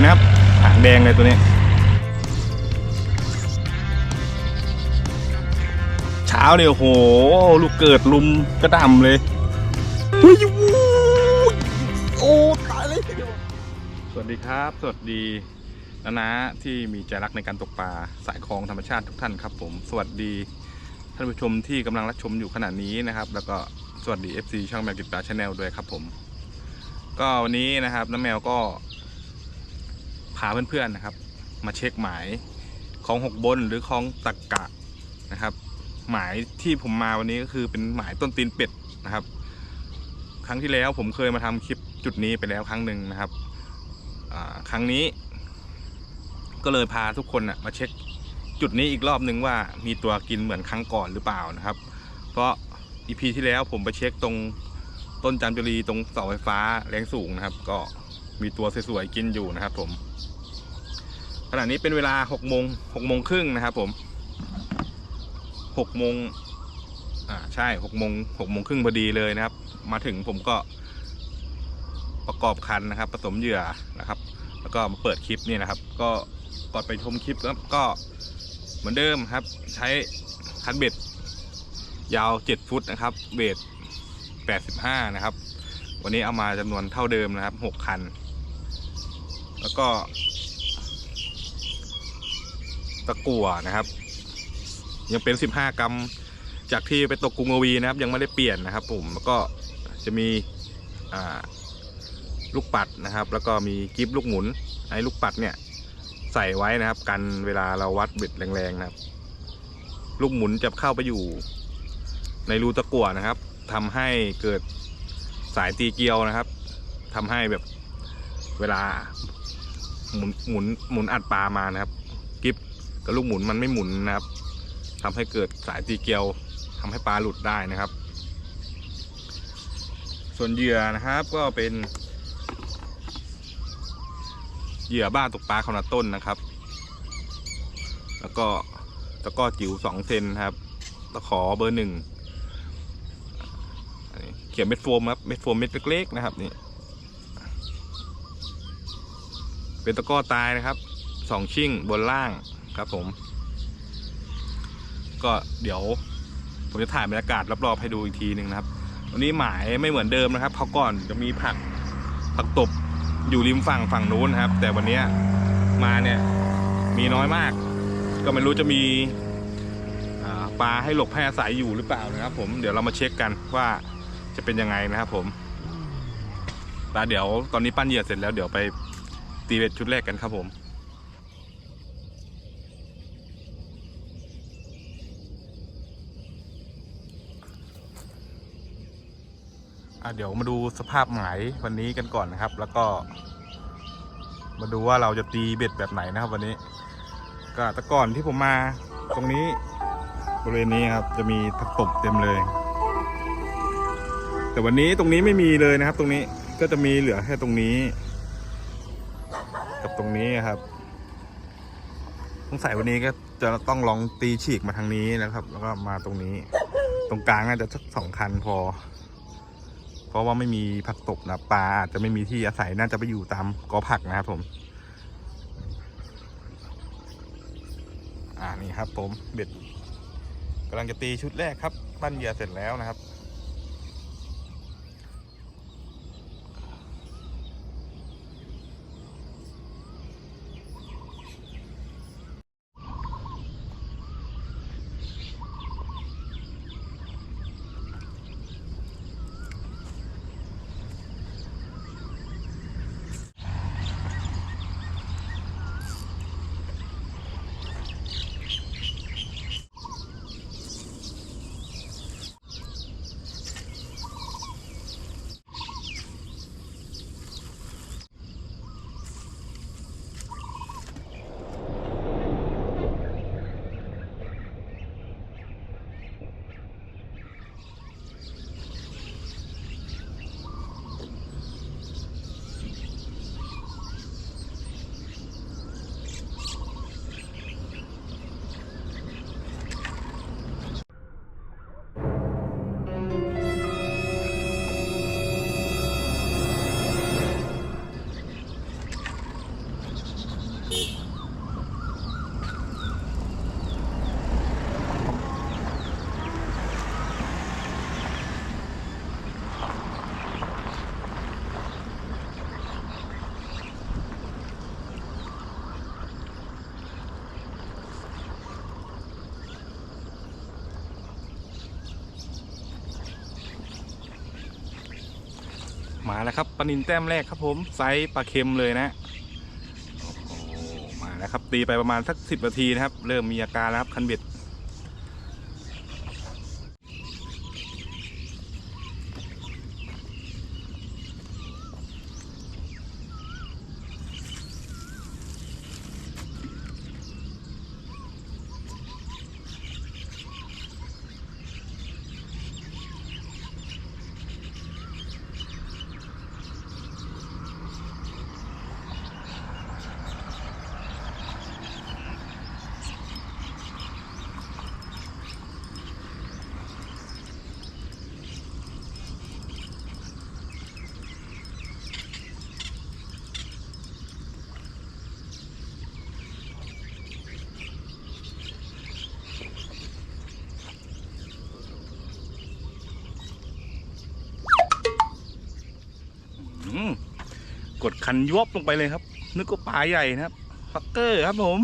วยนะครับหางแดงเลยตัวนี้ เช้าเนี่ยโอ้โห ลูกเกิดลุมกระดำเลยเฮ้ยโอ้ตายเลยสวัสดีครับ สวัสดีนะนะที่มีใจรักในการตกปลาสายคลองธรรมชาติทุกท่านครับ ผม สวัสดีท่านผู้ชมที่กำลังรับชมอยู่ขณะนี้นะครับ แล้วก็สวัสดี FC ช่องแมวกิจปลาชาแนลด้วยครับผม ก็วันนี้นะครับน้าแมวก็ พาเพื่อนๆนะครับ มาเช็คหมายของหกบนหรือของตักกะนะครับ หมายที่ผมมาวันนี้ก็คือเป็นหมายต้นตีนเป็ดนะครับ ครั้งที่แล้วผมเคยมาทำคลิปจุดนี้ไปแล้วครั้งหนึ่งนะครับครั้งนี้ ก็เลยพาทุกคนนะมาเช็คจุดนี้อีกรอบหนึ่งว่ามีตัวกินเหมือนครั้งก่อนหรือเปล่านะครับ เพราะอีพีที่แล้วผมไปเช็คตรงต้นจามจุรีตรงเสาไฟฟ้าแรงสูงนะครับ ก็มีตัวสวยๆกินอยู่นะครับผม ขณะนี้เป็นเวลา6โมง6โมงครึ่งนะครับผม6โมงอ่าใช่6โมง6โมงครึ่งพอดีเลยนะครับ มาถึงผมก็ประกอบคันนะครับ ผสมเหยื่อนะครับ แล้วก็มาเปิดคลิปนี่นะครับ ก็ก่อนไปชมคลิปแล้วก็เหมือนเดิมครับ ใช้คันเบ็ดยาว 7 ฟุตนะครับเบส85 นะครับ วันนี้เอามาจำนวนเท่าเดิมนะครับ 6 คัน แล้วก็ ตะกั่วนะครับ ยังเป็น 15 กรัม จากที่ไปตกกรุงอวีนะครับ ยังไม่ได้เปลี่ยนนะครับ ผมแล้วก็จะมีลูกปัดนะครับ แล้วก็มีกิฟลูกหมุนไอ้ลูกปัดเนี่ยใส่ไว้นะครับ กันเวลาเราวัดเบ็ดแรงๆนะครับ ลูกหมุนจะเข้าไปอยู่ในรูตะกั่วนะครับทำให้เกิดสายตีเกลียวนะครับทำให้แบบเวลาหมุนหมุนหมุนอัดปลามานะครับ กับลูกหมุนมันไม่หมุนนะครับทำให้เกิดสายตีเกลียวทำให้ปลาหลุดได้นะครับ ส่วนเหยื่อนะครับก็เป็นเหยื่อบ้าตกปลาขนาดต้นนะครับ แล้วก็ตะก้อจิ๋วสองเซนครับ ตะขอเบอร์หนึ่งเขียนเม็ดโฟมครับ เม็ดโฟมเม็ดเล็กๆนะครับนี่ เป็นตะก้อตายนะครับสองชิ่งบนล่าง ครับผม ก็เดี๋ยว ผมจะถ่ายบรรยากาศรอบๆให้ดูอีกทีหนึ่งนะครับ วันนี้หมายไม่เหมือนเดิมนะครับเขาก่อนจะมีผักผักตบอยู่ริมฝั่งฝั่งนู้นนะครับ แต่วันนี้มาเนี่ยมีน้อยมาก ก็ไม่รู้จะมีปลาให้หลบให้อาศัยอยู่หรือเปล่านะครับ ผมเดี๋ยวเรามาเช็คกันว่าจะเป็นยังไงนะครับ ผมปลาเดี๋ยวตอนนี้ปั้นเหยื่อเสร็จแล้วเดี๋ยวไปตีเบ็ดชุดแรกกันครับผม เดี๋ยวมาดูสภาพหมายวันนี้กันก่อนนะครับ แล้วก็ มาดูว่าเราจะตีเบ็ดแบบไหนนะครับวันนี้ ก็แต่ก่อนที่ผมมาตรงนี้บริเวณนี้ครับ จะมีผักตบเต็มเลย แต่วันนี้ตรงนี้ไม่มีเลยนะครับ ตรงนี้ก็จะมีเหลือแค่ตรงนี้ กับตรงนี้ครับสงใสัยวันนี้ก็จะต้องลองตีฉีกมาทางนี้นะครับ แล้วก็มาตรงนี้ ตรงกลางน่าจะสักสองคันพอ เพราะว่าไม่มีผักตบนะปลาอาจจะไม่มีที่อาศัยน่าจะไปอยู่ตามกอผักนะครับผม อ่านี่ครับผมเบ็ดกำลังจะตีชุดแรกครับปั้นเหยื่อเสร็จแล้วนะครับ มาแล้วครับปลานินแต้มแรกครับผมไซส์ปลาเค็มเลยนะโอ้โหมาแล้วครับตีไปประมาณสักสิบนาทีนะครับ เริ่มมีอาการแล้วครับคันเบ็ด อืมันยวบลงไปเลยครับ นึกว่าปลาใหญ่นะครับฟักเกอร์ครับผม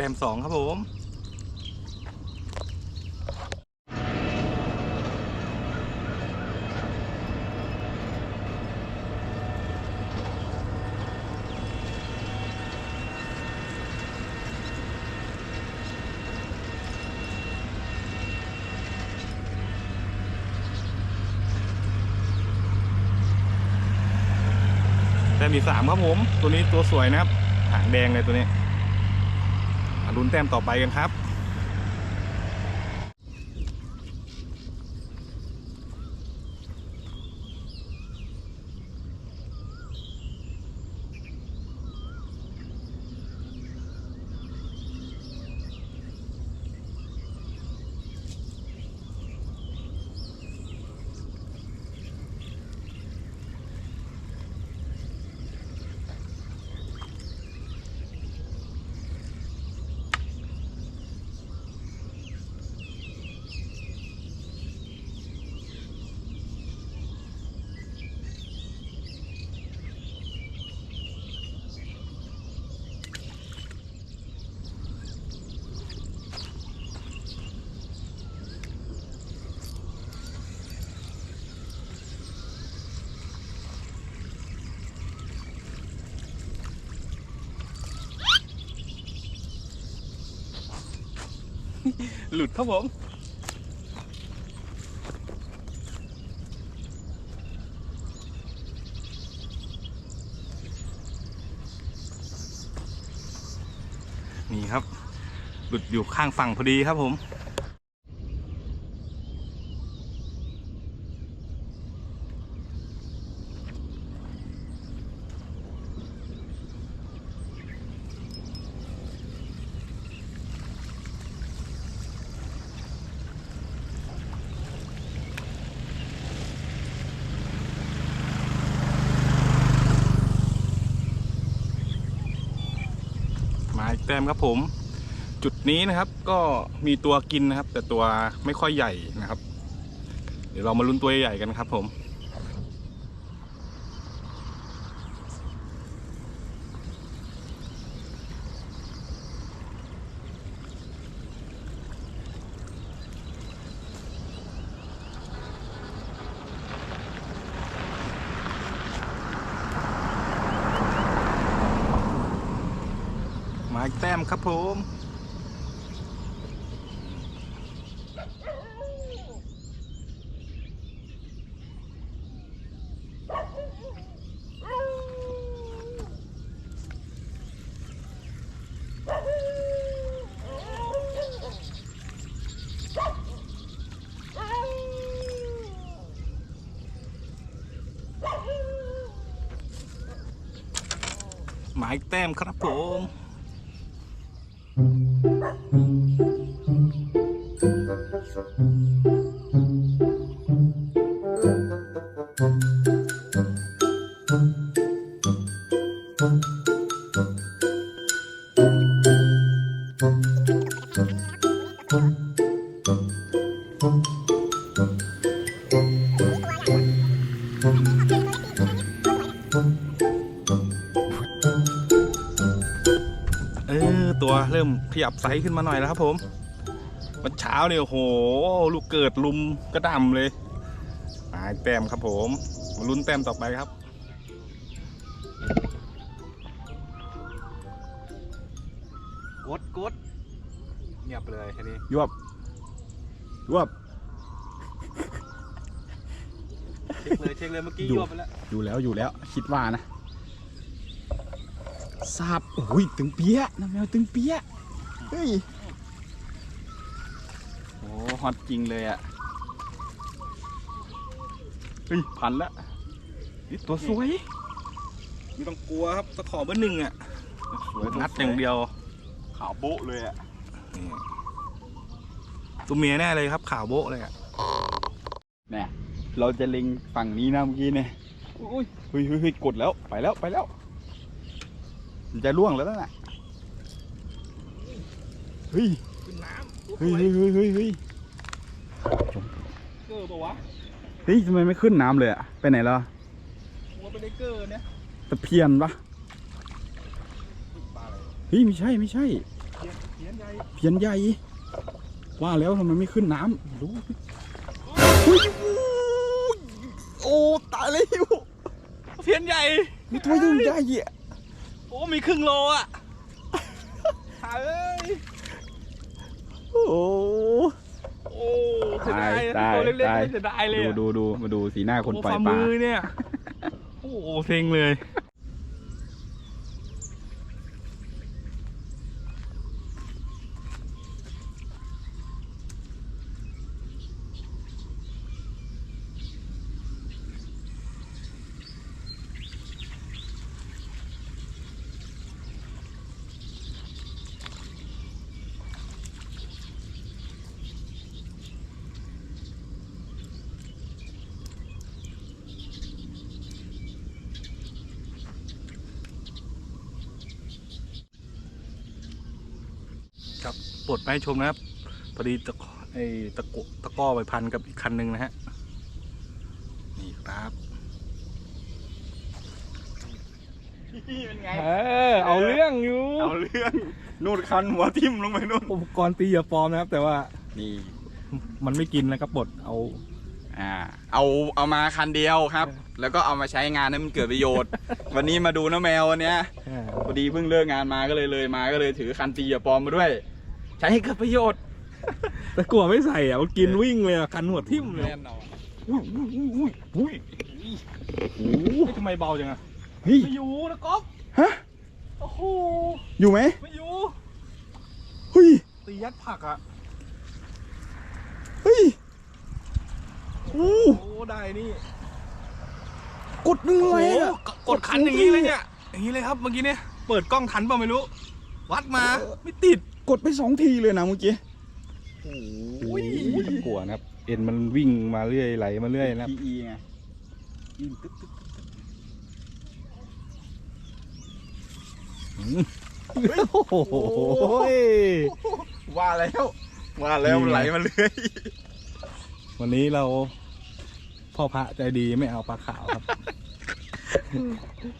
ต้มสองครับผมแต้มที่สามครับผม ตัวนี้ตัวสวยนะครับ หางแดงเลยตัวนี้ ลุ้นแต้มต่อไปกันครับ หลุดครับผมนี่ครับ หลุดอยู่ข้างฝั่งพอดีครับผม ต้มครับผม จุดนี้นะครับก็มีตัวกินนะครับ แต่ตัวไม่ค่อยใหญ่นะครับ เดี๋ยวเรามาลุ้นตัวใหญ่กันครับผม มาอีกแต้มครับผมหมายแต้มครับผม ยับไซส์ขึ้นมาหน่อยแล้วครับ ผมวันเช้าเนี่ยโอ้โห ลูกเกิดลุมกระดำเลยหายแต้มครับผมมาลุ้นแต้มต่อไปครับกดกดเงียบเลยแค่นี้ยวบยวบเช็คเลยเช็คเลยเมื่อกี้ดูยวบไปแล้วอยู่แล้วอยู่แล้ว คิดว่านะทราบโอ้ยตึงเปี้ยน้ำแมวตึงเปี้ย เฮ้ยโอ้ฮอตจริงเลยอะเฮ้ยพันละนี่ตัวสวยไม่ต้องกลัวครับตะขอเบอร์หนึ่งอะสวยงัดอย่างเดียว ขาวโบ๊ะเลยอะนี่ตัวเมียแน่เลยครับขาวโบ๊ะเลยอะเนี่ยเราจะเล็งฝั่งนี้นะเมื่อกี้เนี่ยอุ้ยเฮ้ยเฮ้ยเฮ้ยกดแล้วไปแล้วไปแล้ว มันจะล่วงแล้วนั่นน่ะ เฮ้ยขึ้นน้ำเฮ้ยเฮ้ยเฮ้ยเฮ้ยเฮ้ยเกอร์ปะวะเฮ้ยทำไมไม่ขึ้นน้ำเลยอะไปไหนแล้วหัวเป็นไอเกอร์เนี่ยตะเพียนปะปลาอะไรเฮ้ยไม่ใช่ไม่ใช่ เพี้ยนใหญ่เพียนใหญ่ว่าแล้วทำไมไม่ขึ้นน้ำรู้โอ้ตายเลยเพี้ยนใหญ่มีตัวยิ่งใหญ่อะ โอ้มีครึ่งโลอะหาเอ้ย โอ้โหโอ้เสียดายตายตัวเล็กตาย ๆเสียดายเลยดูอะดูดูมาดูสีหน้าคนปล่อยโฝ่ปลา มือเนี่ย โอ้โหเซ็งเลย ครับปลดมาให้ชมนะครับพอดีตะกไอ้ตะกุตะกร้อไปพันกับอีกคันหนึ่งนะฮะนี่ครับเป็นไงเออเอาเรื่องอยู่เอาเรื่องนูดคันหัวทิ่มลงไปนู่นอุปกรณ์ตีอย่าปลอมนะครับ แต่ว่านี่มันไม่กินนะครับปลดเอา อ่าเอาเอามาคันเดียวครับ แล้วก็เอามาใช้งานให้มันเกิดประโยชน์ วันนี้มาดูน้าแมววันเนี้ยพอดีเพิ่งเลิกงานมาก็เลยเลยมาก็เลยถือคันตีอย่าปลอมมาด้วย ใช้ให้เกิดประโยชน์ แต่กลัวไม่ใส่อะมันกินวิ่งเลยอะคันหัวทิ่มเลยแน่นอนอุ้ยอุ้ยอุ้ยอุ้ยโอ้โหเฮ้ยทำไมเบาจังอะเฮ้ยไม่อยู่นะก๊อฟฮะโอ้โหอยู่ไหมไม่อยู่เฮ้ยตียัดผักอะเฮ้ยโอ้โอ้ได้นี่กดหนึ่งโอ้เลยโหอะกดคันอย่างนี้เลยเนี่ยอย่างนี้เลยครับเมื่อกี้เนี่ยเปิดกล้องทันเปล่าไม่รู้ วัดมาไม่ติดกดไปสองทีเลยนะเมื่อกี้โอ้ยกลัวนะครับ เอ็นมันวิ่งมาเรื่อยไหลมาเรื่อยนะครับ PE ไงยิงตึ๊กตึ๊กโอ้โหว่าแล้วว่าแล้วนี่ไงไหลมาเลยวันนี้เรา พ่อพระใจดีไม่เอาปลาขาวครับ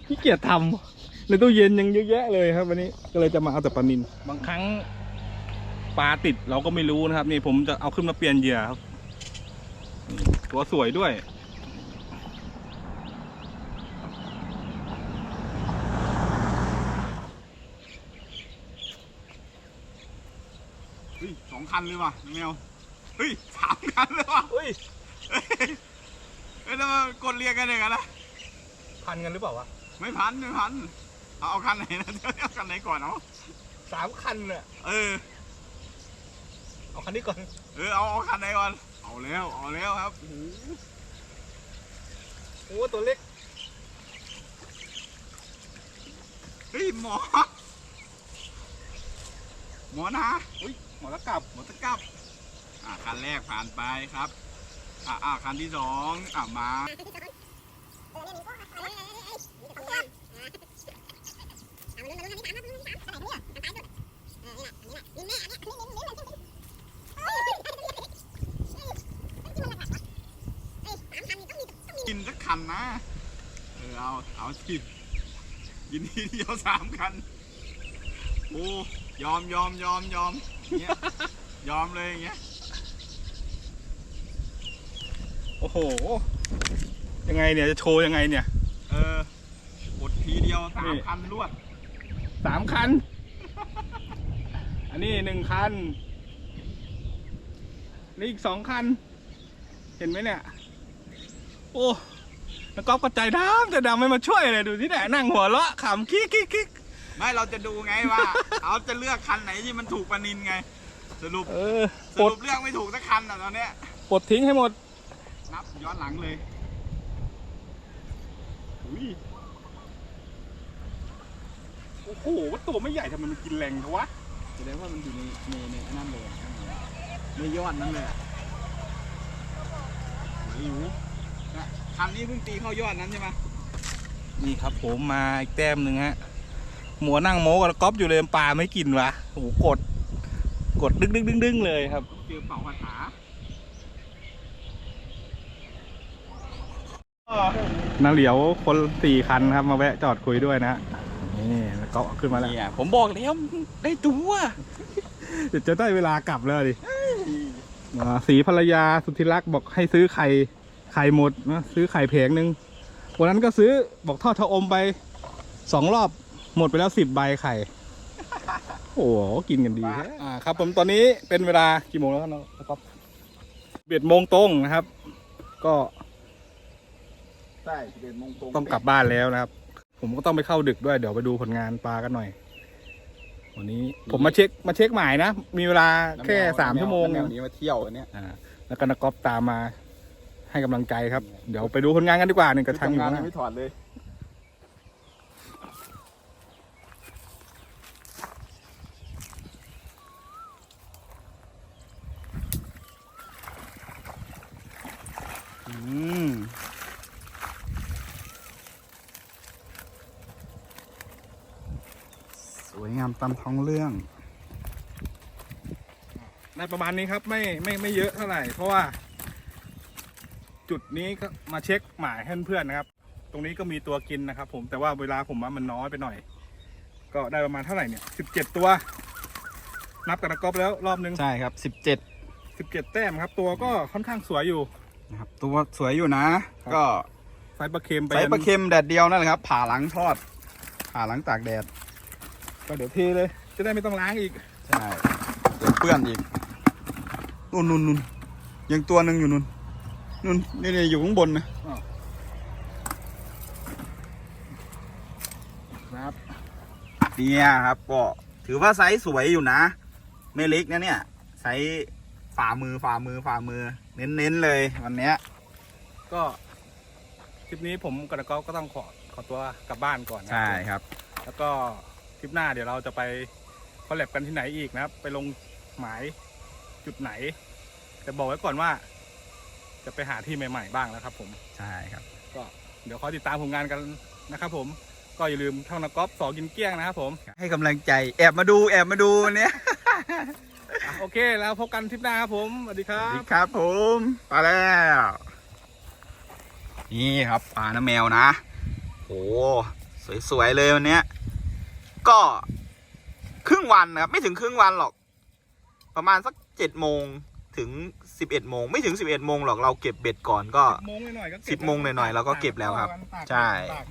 ขี้เกียจทำในตู้เย็นยังเยอะแยะเลยครับ วันนี้ก็เลยจะมาเอาแต่ปลานินบางครั้งปลาติดเราก็ไม่รู้นะครับ นี่ผมจะเอาขึ้นมาเปลี่ยนเหยื่อครับนี่ตัวสวยด้วยเฮ้ยสองคันเลยว่ะแมวเฮ้ยสามคันเลยว่ะเฮ้ยเฮ้ยเฮ้ย แล้วมากดเรียกกันอย่างนั้นนะพันกันหรือเปล่าวะไม่พันไม่พัน เอาเอาคันไหนนะเดี๋ยวเอาคันไหนก่อนเอาสามคันเนี่ยเออ เอาคันนี้ก่อนเออเอาเอาคันไหนก่อน เอาแล้วเอาแล้วครับโอ้โหโอ้ตัวเล็กเฮ้ยหมอ หมอนะหมอตะกลับหมอตะกรับอะคันแรกผ่านไปครับ อะอะคันที่สองอะมากินสักคันนะเออเอาเอาสิยินทีเดียวสามคันโอ้ยอมยอมยอมยอมเงี้ยยอมเลยอย่างเงี้ย โอ้โห ยังไงเนี่ยจะโชว์ยังไงเนี่ย เออกดทีเดียวสานี่มคันรวดสามคัน อันนี้หนึ่งคัน นี่อีกสองคัน เห็นไหมเนี่ย โอ้แล้วก็กระจายดำแต่ดำไม่มาช่วยเลยดูที่ไหนนั่งหัวเราะขำคิกคิกคิกไม่เราจะดูไงว่า เอาจะเลือกคันไหนที่มันถูกปานินไง สรุปเออสปลดรุปเลือกไม่ถูกสักคันอะตอนเนี้ยปลดทิ้งให้หมด นับย้อนหลังเลยอุ้ยโอ้โหว่าตัวไม่ใหญ่ทำไมมันกินแรงเทวะแสดงว่ามันอยู่ในในในนั่นเลยในยอดนั่นเลยอะไหนอยู่นะคันนี้เพิ่งตีเข้ายอดนั้นใช่ไหมนี่ครับผมมาอีกแต้มหนึ่งฮะ หมัวนั่งโม้กับก๊อฟอยู่เลยปลาไม่กินวะโอ้โหกด กดดึงดึงดึงดึงเลยครับ เจอเป่าคาถา นาเหลียวคนสี่คันครับมาแวะจอดคุยด้วยนะนี่แล้วก็ขึ้นมาแล้วเนี่ยผมบอกแล้วได้ตัวเดี๋ยวจะได้เวลากลับแล้วดิอ่าสีภรรยาสุธิรักษ์บอกให้ซื้อไข่ไข่หมดนะซื้อไข่แผงหนึ่งวันนั้นก็ซื้อบอกทอดทะอมไปสองรอบหมดไปแล้วสิบใบไข่โอ้โหกินกันดีแท้อ่าครับ ผมตอนนี้เป็นเวลากี่โมงแล้วครับน้องก๊อฟเบ็ดโมงตรงนะครับ ก็ ใช่เด็ดมงตรงต้องกลับบ้านแล้วนะครับ ผมก็ต้องไปเข้าดึกด้วย เดี๋ยวไปดูผลงานปลากันหน่อย วันนี้ผมมาเช็คมาเช็คหมายนะ มีเวลาแค่สามชั่วโมงแนวนี้มาเที่ยวอันเนี้ยอ่าแล้วก็นักกอล์ฟตามมาให้กำลังใจครับ เดี๋ยวไปดูผลงานกันดีกว่าหนึ่งกระชังอยู่ทำงานนะยังไม่ถอดเลยอืม วยงามตามท้องเรื่องได้ประมาณนี้ครับไม่ไม่ไม่เยอะเท่าไหร่ เพราะว่า จุดนี้ก็มาเช็คหมายให้เพื่อนๆนะครับ ตรงนี้ก็มีตัวกินนะครับ ผมแต่ว่าเวลาผมว่ามันน้อยไปหน่อย ก็ได้ประมาณเท่าไหร่เนี่ยสิบเจ็ดตัว นับกับนักกอล์ฟแล้วรอบนึงใช่ครับสิบเจ็ดสิบเจ็ดแต้มครับ ตัวก็ค่อนข้างสวยอยู่นะครับตัวสวยอยู่นะครับก็ไซส์ปลาเค็มไปใส่ปลาเค็มแดดเดียวนั่นแหละครับ ผ่าหลังทอดผ่าหลังตากแดด ก็เดี๋ยวเทเลย จะได้ไม่ต้องล้างอีก ใช่เดี๋ยวเปื้อนอีกนู่นนู่นนู่นยังตัวหนึ่งอยู่นู่นนู่นนี่นี่อยู่ข้างบนนะครับ เนี่ยครับ ก็ถือว่าไซส์สวยอยู่นะ ไม่เล็กนะเนี่ยไซส์ฝ่ามือฝ่ามือฝ่ามือ เน้นๆเลยวันเนี้ย ก็คลิปนี้ผมกับนักกอล์ฟก็ต้องขอขอตัวกลับบ้านก่อนนะใช่ครับ แล้วก็ คลิปหน้าเดี๋ยวเราจะไปคอลแลบกันที่ไหนอีกนะครับ ไปลงหมายจุดไหนจะบอกไว้ก่อนว่า จะไปหาที่ใหม่ ๆ บ้างแล้วครับ ผมใช่ครับ ก็เดี๋ยวคอยติดตามผลงานกันนะครับผมก็อย่าลืมท่องนักกอล์ฟสอกินเกลี้ยงนะครับผมให้กำลังใจแอบมาดูแอบมาดูวันเนี้ยอะโอเคแล้วพบกันทริปหน้าครับผมสวัสดีครัสวัสบ ดีครับผมไปแล้ว นี่ครับปลาน้ำแมวนะโอ้สวยๆเลยวันเนี้ย ก็ครึ่งวันนะครับ ไม่ถึงครึ่งวันหรอก ประมาณสักเจ็ดโมงถึงสิบเอ็ดโมงไม่ถึงสิบเอ็ดโมงหรอกเราเก็บเบ็ดก่อนก็โมงหน่อยๆก็เก็บสิบโมงหน่อยๆเราก็เก็บแล้วครับ ตากใช่ ตาก